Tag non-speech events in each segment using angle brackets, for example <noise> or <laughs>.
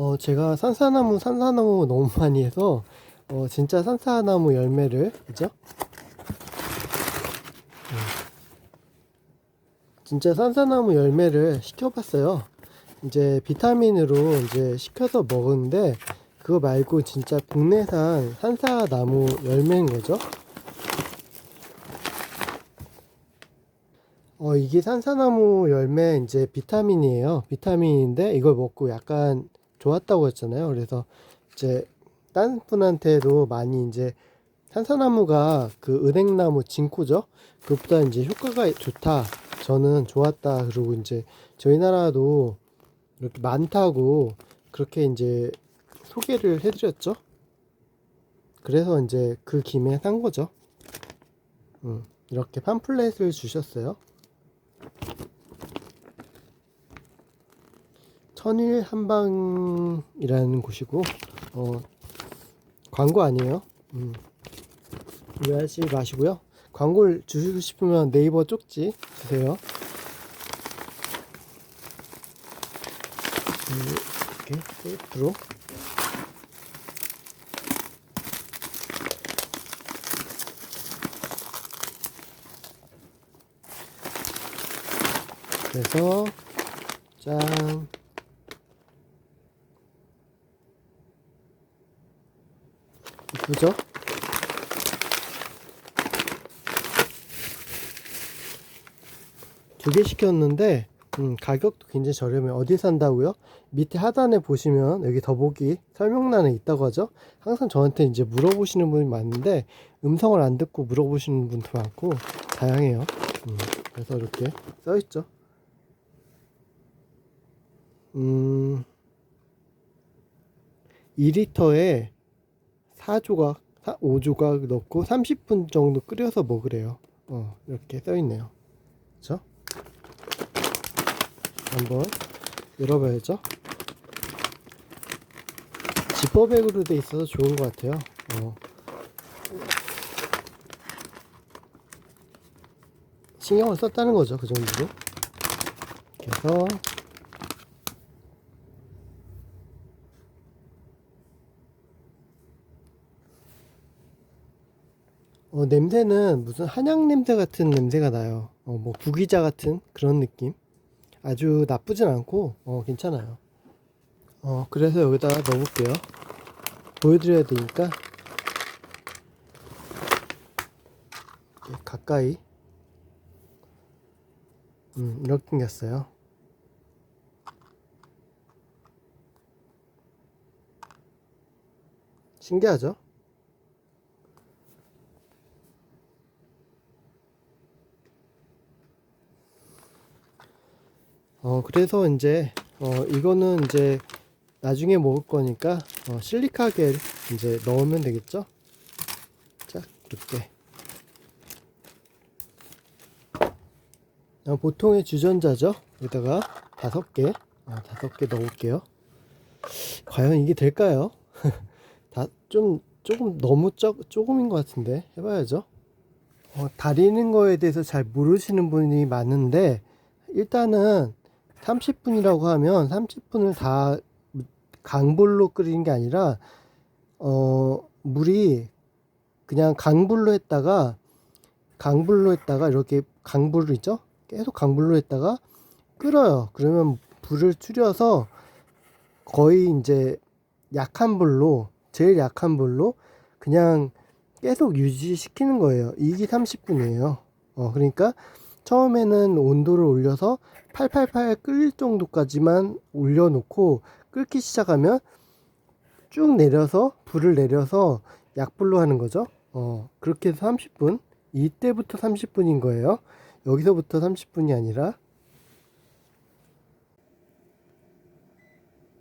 어, 제가 산사나무, 산사나무 너무 <laughs> 많이 해서, 어, 진짜 산사나무 열매를, 그죠? 음. 진짜 산사나무 열매를 시켜봤어요. 이제 비타민으로 이제 시켜서 먹었는데, 그거 말고 진짜 국내산 산사나무 열매인 거죠. 어, 이게 산사나무 열매 이제 비타민이에요. 비타민인데 이걸 먹고 약간 좋았다고 했잖아요. 그래서 이제 딴 분한테도 많이 이제 산사나무가 그 은행나무 진코죠. 그것보다 이제 효과가 좋다. 저는 좋았다. 그리고 이제 저희 나라도 이렇게 많다고 그렇게 이제 소개를 해드렸죠. 그래서 이제 그 김에 산 거죠. 음, 이렇게 팜플렛을 주셨어요. 천일 한방이라는 곳이고 어, 광고 아니에요. 음, 오해하지 마시고요. 광고를 주시고 싶으면 네이버 쪽지 주세요. 음, 이렇게 테이프로 그래서 짠 이쁘죠? 두 개 시켰는데 음, 가격도 굉장히 저렴해요. 어디 산다고요? 밑에 하단에 보시면 여기 더보기 설명란에 있다고 하죠. 항상 저한테 이제 물어보시는 분이 많은데 음성을 안 듣고 물어보시는 분도 많고 다양해요. 음, 그래서 이렇게 써 있죠. 음, 2리터에 4조각, 5조각 넣고 30분 정도 끓여서 먹으래요. 어, 이렇게 써 있네요. 그쵸? 한번 열어봐야죠. 지퍼백으로 돼 있어서 좋은 것 같아요. 어. 신경을 썼다는 거죠. 그 정도로. 그래서 어, 냄새는 무슨 한약 냄새 같은 냄새가 나요. 어, 뭐 구기자 같은 그런 느낌. 아주 나쁘진 않고 어, 괜찮아요. 어, 그래서 여기다가 넣어볼게요. 보여드려야 되니까 가까이 음, 이렇게 생겼어요. 신기하죠? 어, 그래서 이제, 어, 이거는 이제 나중에 먹을 거니까, 어, 실리카겔 이제 넣으면 되겠죠? 자, 이렇게. 어, 보통의 주전자죠? 여기다가 다섯 개, 어, 다섯 개 넣을게요. 과연 이게 될까요? <laughs> 다, 좀, 조금 너무 적, 조금인 것 같은데. 해봐야죠. 어, 다리는 거에 대해서 잘 모르시는 분이 많은데, 일단은 30분이라고 하면 30분을 다 강불로 끓이는 게 아니라 어 물이 그냥 강불로 했다가 강불로 했다가 이렇게 강불을 있죠? 계속 강불로 했다가 끓어요. 그러면 불을 줄여서 거의 이제 약한 불로 제일 약한 불로 그냥 계속 유지시키는 거예요. 이게 30분이에요. 어 그러니까 처음에는 온도를 올려서 888 끓일 정도까지만 올려놓고 끓기 시작하면 쭉 내려서 불을 내려서 약불로 하는 거죠. 어, 그렇게 해서 30분. 이때부터 30분인 거예요. 여기서부터 30분이 아니라.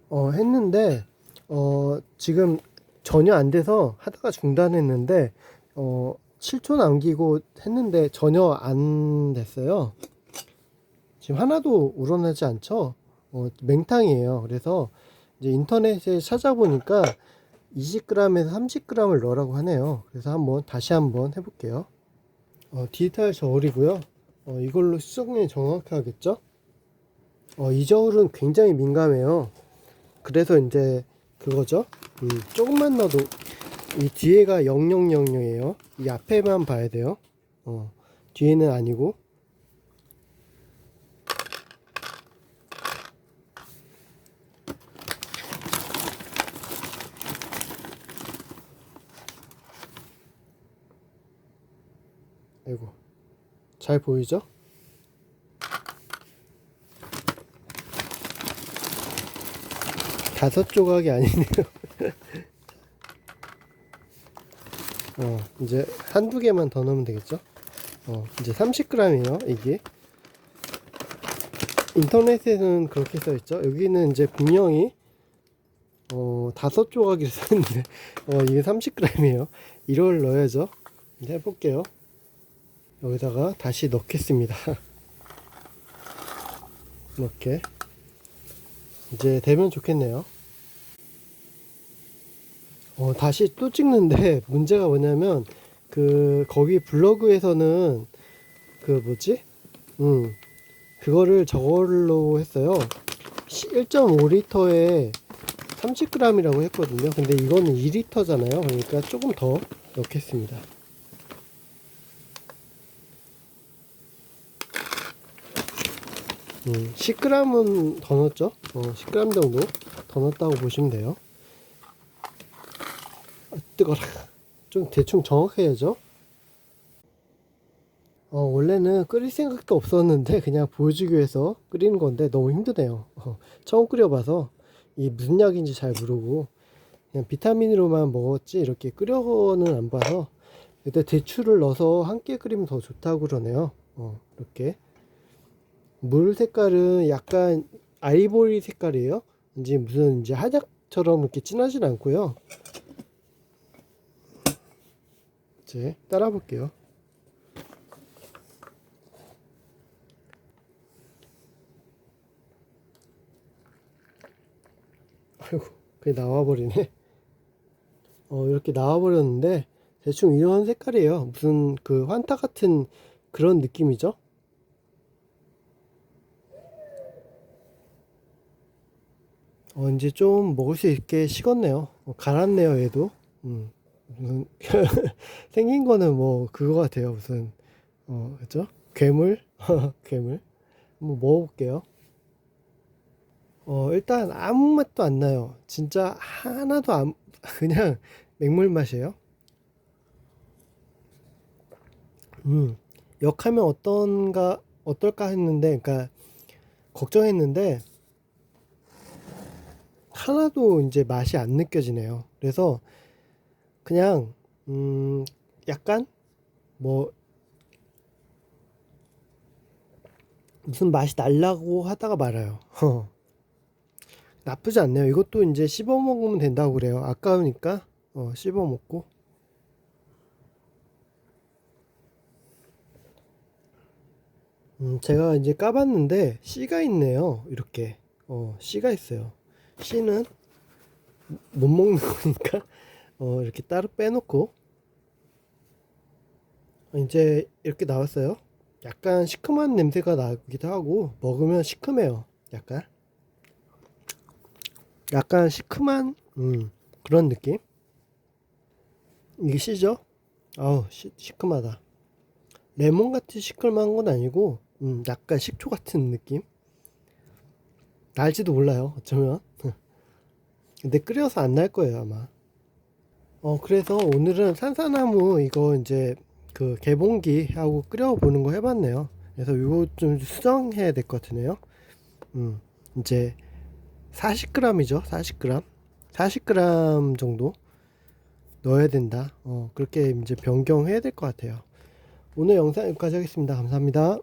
어, 했는데, 어, 지금 전혀 안 돼서 하다가 중단했는데, 어, 7초 남기고 했는데 전혀 안 됐어요. 지금 하나도 우러나지 않죠? 어, 맹탕이에요. 그래서 이제 인터넷에 찾아보니까 20g에서 30g을 넣으라고 하네요. 그래서 한번 다시 한번 해볼게요. 어, 디지털 저울이고요. 어, 이걸로 시정량이 정확하겠죠? 어, 이 저울은 굉장히 민감해요. 그래서 이제 그거죠. 음, 조금만 넣어도 이 뒤에가 0000이에요. 이 앞에만 봐야 돼요. 어, 뒤에는 아니고. 아이고. 잘 보이죠? 다섯 조각이 아니네요. <laughs> 어, 이제 한두 개만 더 넣으면 되겠죠? 어, 이제 30g이에요, 이게. 인터넷에는 그렇게 써 있죠. 여기는 이제 분명히 어, 다섯 조각이 써있는데, <laughs> 어, 이게 30g이에요. 이걸 넣어야죠. 이제 해볼게요. 여기다가 다시 넣겠습니다. <laughs> 이렇게. 이제 되면 좋겠네요. 어, 다시 또 찍는데 <laughs> 문제가 뭐냐면 그 거기 블로그에서는 그 뭐지? 음. 그거를 저걸로 했어요. 1.5리터에 30g이라고 했거든요. 근데 이거는 2리터잖아요. 그러니까 조금 더 넣겠습니다. 음, 10g은 더 넣었죠? 어, 10g 정도 더 넣었다고 보시면 돼요. 아, 뜨거라. 좀 대충 정확해야죠. 어, 원래는 끓일 생각도 없었는데 그냥 보여주기 위해서 끓이는 건데 너무 힘드네요. 어, 처음 끓여봐서 이 무슨 약인지 잘 모르고 그냥 비타민으로만 먹었지 이렇게 끓여는 안 봐서 일단 대추를 넣어서 함께 끓이면 더 좋다고 그러네요. 어, 이렇게 물 색깔은 약간 아이보리 색깔이에요. 이제 무슨 이제 한약처럼 이렇게 진하진 않고요. 이제 따라 볼게요. 아이고, 그게 나와버리네. 어, 이렇게 나와버렸는데, 대충 이런 색깔이에요. 무슨 그 환타 같은 그런 느낌이죠? 어, 이제 좀 먹을 수 있게 식었네요. 어, 갈았네요, 얘도. 음, 무슨 <laughs> 생긴 거는 뭐 그거 같아요. 무슨 어, 그죠? 괴물? <laughs> 괴물? 한번 먹어볼게요. 어, 일단 아무 맛도 안 나요. 진짜 하나도 안, <laughs> 그냥 맹물 맛이에요. 음, 역하면 어떤가, 어떨까 했는데, 그러니까 걱정했는데, 하나도 이제 맛이 안 느껴지네요. 그래서 그냥 음 약간 뭐 무슨 맛이 날라고 하다가 말아요. <laughs> 나쁘지 않네요. 이것도 이제 씹어 먹으면 된다고 그래요. 아까우니까 어, 씹어 먹고. 음, 제가 이제 까봤는데 씨가 있네요. 이렇게 어, 씨가 있어요. 씨는 못 먹는 거니까 어, 이렇게 따로 빼놓고 이제 이렇게 나왔어요. 약간 시큼한 냄새가 나기도 하고 먹으면 시큼해요. 약간 약간 시큼한 음, 그런 느낌. 이게 씨죠? 아우 시, 시큼하다. 레몬 같이 시큼한 건 아니고 음, 약간 식초 같은 느낌. 날지도 몰라요. 어쩌면. <laughs> 근데 끓여서 안 날 거예요, 아마. 어, 그래서 오늘은 산사나무 이거 이제 그 개봉기 하고 끓여보는 거 해봤네요. 그래서 이거 좀 수정해야 될 것 같으네요. 음, 이제 40g이죠. 40g. 40g 정도 넣어야 된다. 어, 그렇게 이제 변경해야 될 것 같아요. 오늘 영상 여기까지 하겠습니다. 감사합니다.